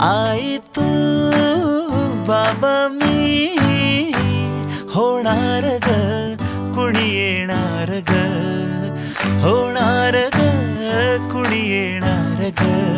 आई तू बाबा मी होणार ग कुणी येणार ग होणार ग कुणी येणार ग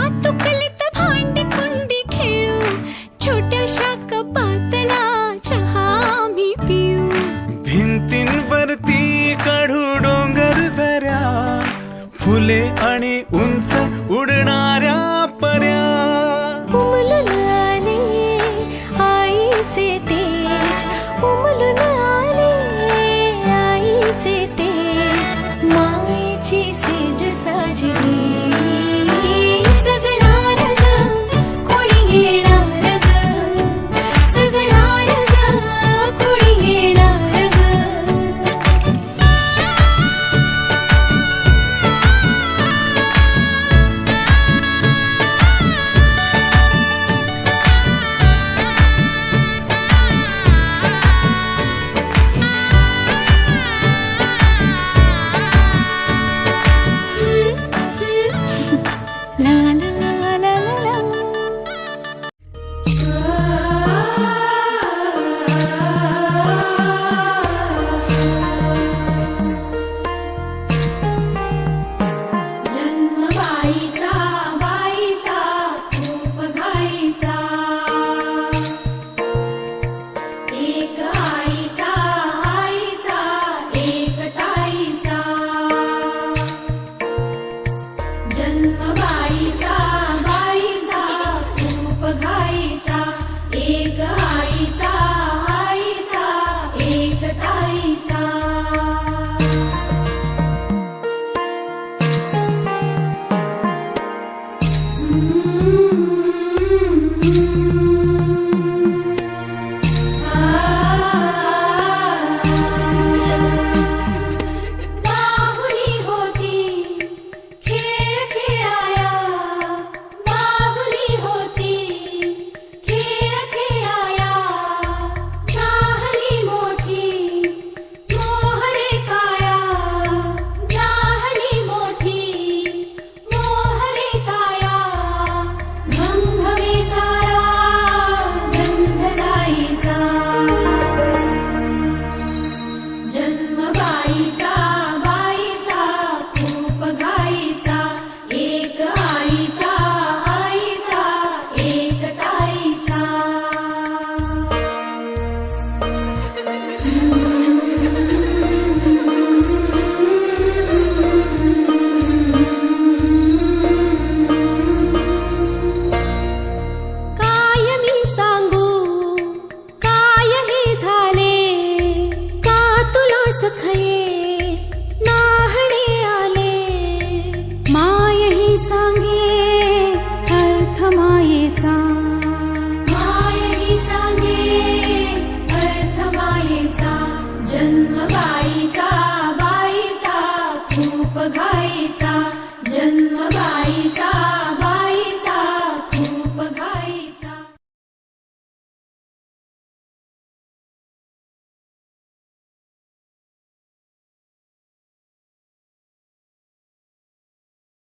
से तेरे जन्मबाईचा